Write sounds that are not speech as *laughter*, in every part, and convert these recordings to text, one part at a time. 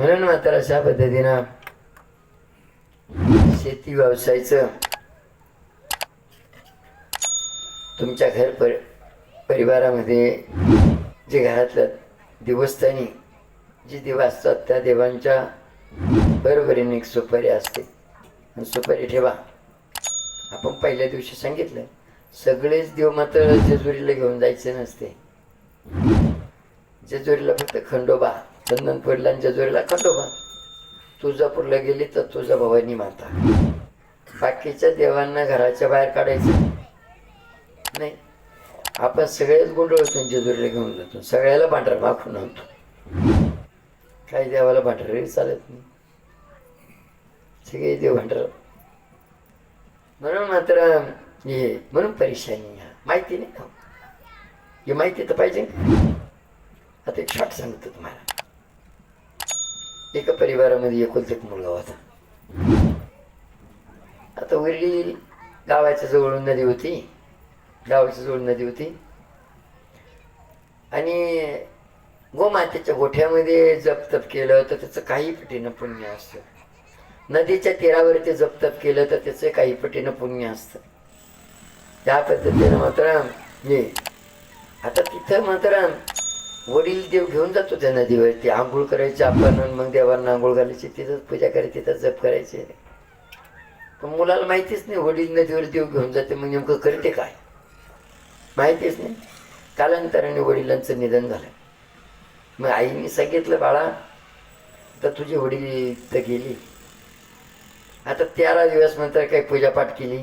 म्हणून मात्र अशा पद्धतीनं शेती व्यवसायाचं तुमच्या घर पर परिवारामध्ये जे घरातल्या देवस्थानी जे देव असतात त्या देवांच्या बरोबरीने एक सुपारी असते. आणि सुपारी ठेवा. आपण पहिल्या दिवशी सांगितलं सगळेच देव मात्र जेजुरीला घेऊन जायचे नसते. जेजुरीला फक्त खंडोबा. चंदन आणि जेजुरीला खंडोबा तुळजापूरला गेली तर तुझा भवानी माता बाकीच्या देवांना घराच्या बाहेर काढायचं नाही. आपण सगळेच गोंधळतो जेजुरीला घेऊन जातो. सगळ्याला पांढरा माखून आणतो. काही देवाला भांडरही चालत नाही. सगळे देव भांडर. म्हणून मात्र हे म्हणून परेशानी माहिती नाही का? हे माहिती तर पाहिजे. आता एक शॉर्ट सांगतो तुम्हाला. एका परिवारामध्ये एकुलत एक मुलगा होता. आता वरील गावाच्या जवळ नदी होती गावाच्या जवळ नदी होती. आणि गोमातेच्या गोठ्यामध्ये जपतप केलं तर त्याचं काही पटीनं पुण्य असतं. नदीच्या तीरावर ते जपतप केलं तर त्याचं काही पटीनं पुण्य असतं. त्या पद्धतीनं मात्र मी आता तिथं मात्र वडील देव घेऊन जातो त्या नदीवरती आंघोळ करायची आपण मग देवांना आंघोळ घालायची. तिथंच पूजा करायची तिथंच जप करायचे. पण मुलाला माहितीच नाही वडील नदीवर देव घेऊन जाते मग नेमकं करते काय? माहितीच नाही. कालांतराने वडिलांचं निधन झालं. मग आईने सांगितलं बाळा तर तुझे वडील तर गेली. आता तेरा दिवस नंतर काही पूजापाठ केली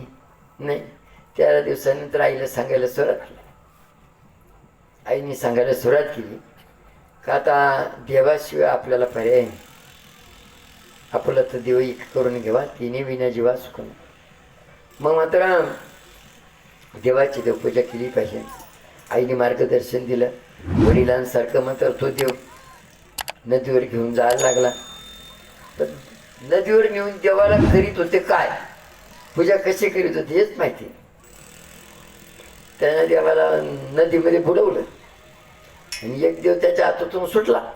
नाही. तेरा दिवसानंतर आईला सांगायला सुरुवात केली. आईने सांगायला सुरुवात केली का आता देवाशिवाय आपल्याला पर्याय नाही. आपलं तर देव एक करून घेवा तिने विना जीवा सुकून मग मात्र देवाची देवपूजा केली पाहिजे. आईने मार्गदर्शन दिलं. वडिलांसारखं मात्र तो देव नदीवर घेऊन जायला लागला. पण नदीवर नेऊन देवाला करीत होते काय? पूजा कशी करीत होते हेच माहिती. त्यानं देवाला नदीमध्ये बुडवलं. आणि एक देव त्याच्या हातातून सुटला.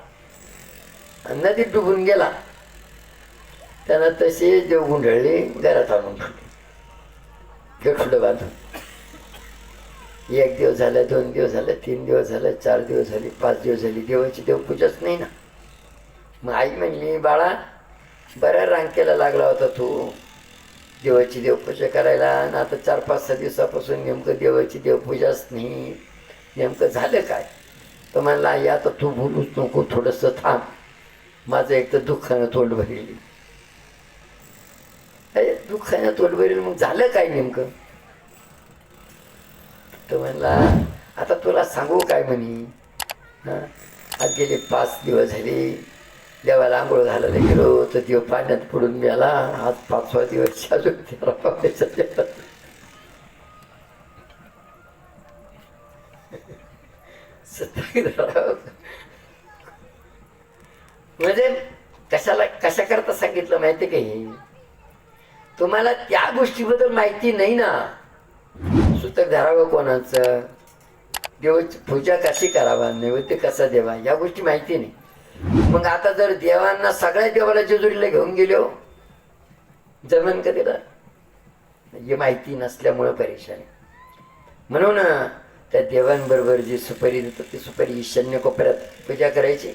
आणि नदीत डुबून गेला. त्याला तसे देव गुंढळले घरात आणून ठेवले. बांधून. एक दिवस झाला दोन दिवस झाला तीन दिवस झालं चार दिवस झाले पाच दिवस झाली देवाची देवपूजाच नाही ना. मग आई म्हणली बाळा बऱ्या रांकेला लागला होता तू. देवाची देवपूजा करायला आणि आता चार पाच सहा दिवसापासून नेमकं देवाची देवपूजाच नाही. नेमकं झालं काय? तर म्हणला आई आता तू बोलूच नको थोडंसं थांब. माझं एक तर दुःखानं तोंड भरेली. अरे दुःखानं तोंड भरेल मग झालं काय नेमकं? तर म्हणला आता तुला सांगू काय म्हणी? हां? आज गेले पाच दिवस झाले. देवाला आंघोळ घालायला गेलो तर देव पाण्यात पडून मिळाला आज पाचवा दिवस अजून तेरा *laughs* म्हणजे कशाला कशा करता सांगितलं माहिती का हे? तुम्हाला त्या गोष्टीबद्दल माहिती नाही ना. सुतक धरावं कोणाचं? देवाची पूजा कशी करावा? नैवेद्य कसा देवा? या गोष्टी माहिती नाही. मग आता जर देवांना सगळ्या देवाला जेजुरीला घेऊन गेलो हो, जमन का तिला? हे माहिती नसल्यामुळं परेशानी म्हणून त्या देवांबरोबर जी सुपारी देतात ती सुपारी ईशान्य कोपऱ्यात पूजा करायची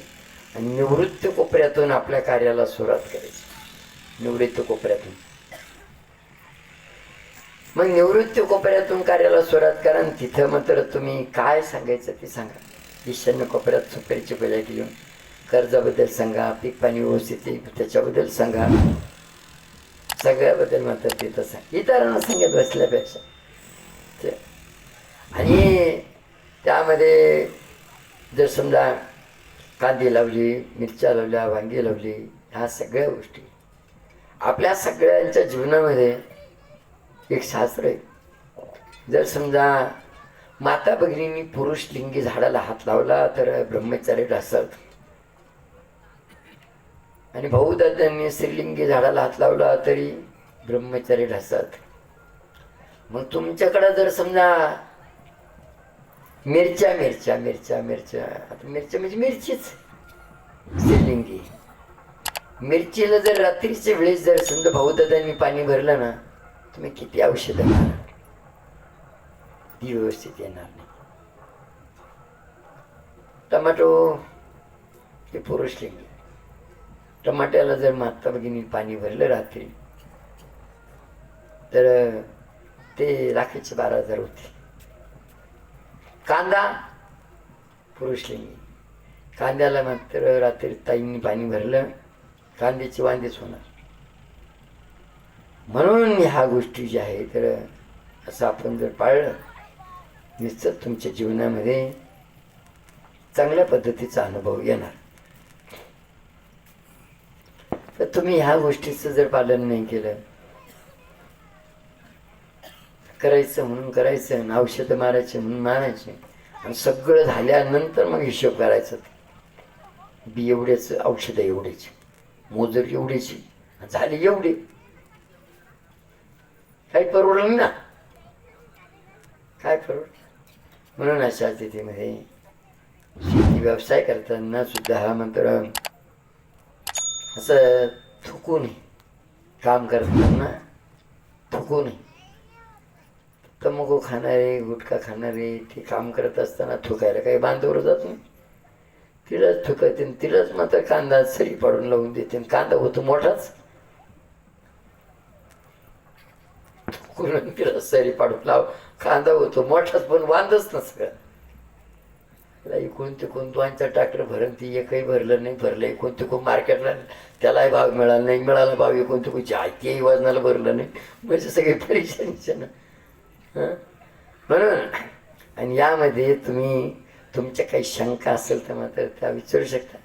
आणि निवृत्त कोपऱ्यातून आपल्या कार्याला सुरुवात करायची. निवृत्त कोपऱ्यातून. मग निवृत्ती कोपऱ्यातून कार्याला सुरुवात करा आणि तिथं मात्र तुम्ही काय सांगायचं ते सांगा. ईशान्य कोपऱ्यात सुपारीची पूजा केली. कर्जाबद्दल सांगा पीक पाणी व्यवस्थित त्याच्याबद्दल सांगा. सगळ्याबद्दल मात्र तिथं सांग. इतरांना सांगत बसल्यापेक्षा. आणि त्यामध्ये जर समजा कांदी लावली मिरच्या लावल्या वांगी लावली ह्या सगळ्या गोष्टी. आपल्या सगळ्यांच्या जीवनामध्ये एक शास्त्र आहे. जर समजा माता भगिनींनी पुरुष लिंगी झाडाला हात लावला तर ब्रह्मचार्य ढासळत आणि भाऊदादांनी स्त्रीलिंगी झाडाला हात लावला तरी ब्रह्मचारी ढासळत मग तुमच्याकडं जर समजा मिरच्या मिरच्या मिरच्या मिरच्या. आता मिरच्या म्हणजे मिरचीच. स्त्रीलिंगी मिरचीला जर रात्रीच्या वेळेस जर समजा भाऊदादांनी पाणी भरलं ना तुम्ही किती औषध ती व्यवस्थित येणार नाही. टमाटो ते पुरुष लिंगी. टमाट्याला जर माता भगिनी पाणी भरलं रात्री तर ते राखेचे बारा हजार होते कांदा? पुरुषलिंगी कांद्याला मात्र रात्री ताईंनी पाणी भरलं. कांद्याची वांदेच होणार. म्हणून ह्या गोष्टी ज्या आहेत तर असं आपण जर पाळलं निश्चित तुमच्या जीवनामध्ये चांगल्या पद्धतीचा अनुभव येणार. तर तुम्ही ह्या गोष्टीचं जर पालन नाही केलं करायचं म्हणून करायचं आणि औषधं मारायचे म्हणून मारायचे. आणि सगळं झाल्यानंतर मग हिशोब करायचा. बी एवढ्याचं औषधं एवढ्याची मोजर एवढीची झाली एवढी. काही परवडलं ना? काय परवड म्हणून अशा स्थितीमध्ये शेती व्यवसाय करताना सुद्धा हा मंत्र असं थुकू नये काम करताना थुकू नये तंबाखू खाणारे गुटखा खाणारे ते काम करत असताना थुकायला काही बांधवर जात नाही. तिलाच थुकते तिलाच मात्र कांदा सरी पाडून लावून देते. कांदा होतो मोठाच. थुकून तिला सरी पाडून लाव. कांदा होतो मोठाच पण बांधच नसतं. कोणते इकडून तिकडून ट्रॅक्टर भरण ती एकही भरलं नाही भरलं कोणते कोण मार्केटला त्यालाही भाव मिळाला नाही मिळाला भाव कोणते तिकडून जायतीही वजनाला भरलं नाही. म्हणजे सगळी परेशानीच्या ना. बरोबर? आणि यामध्ये तुम्ही तुमच्या काही शंका असेल तर मात्र त्या विचारू शकता.